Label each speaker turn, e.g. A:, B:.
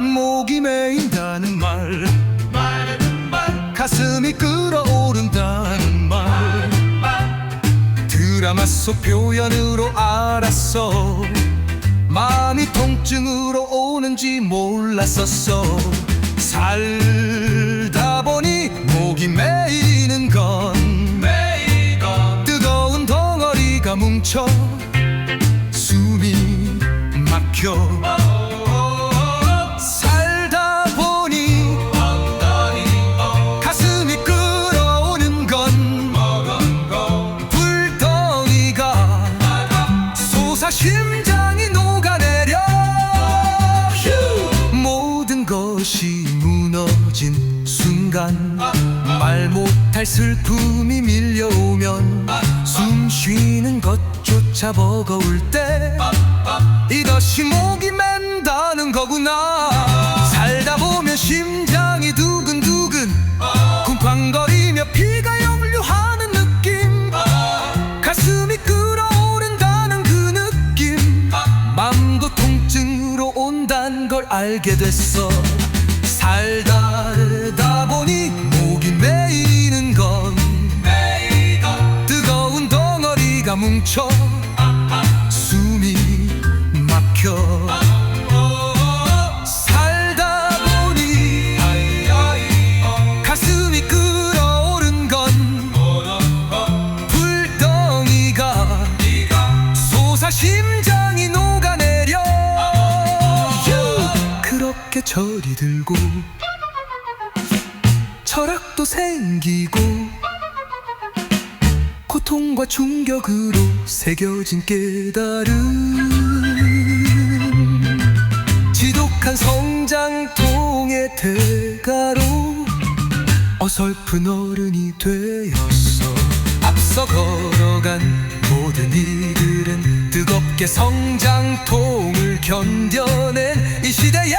A: 목이 메인다는 말. 가슴이 끓어오른다는 말. 드라마 속 표현으로 알았어. 마음이 통증으로 오는지 몰랐었어. 살다 보니 목이 메 덩어리가 뭉쳐 숨이 막혀 살다 보니 가슴이 끓어오는 건 불덩이가 솟아 심장이 녹아내려 모든 것이 무너진 순간 말 못 할 슬픔이 밀려오면 숨 쉬는 것조차 버거울 때 이것이 목이 맨다는 거구나. 살다 보면 심장이 두근두근 쿵쾅거리며 피가 역류하는 느낌. 가슴이 끓어오른다는 그 느낌. 맘도 통증으로 온단 걸 알게 됐어. 살다 보니 목이 메이 뭉쳐 숨이 막혀 살다 보니 가슴이 끓어오른 건 불덩이가 솟아 심장이 녹아내려 그렇게 철이 들고 철학도 생기고 고통과 충격으로 새겨진 깨달음. 지독한 성장통의 대가로 어설픈 어른이 되었어. 앞서 걸어간 모든 이들은 뜨겁게 성장통을 견뎌낸 이 시대에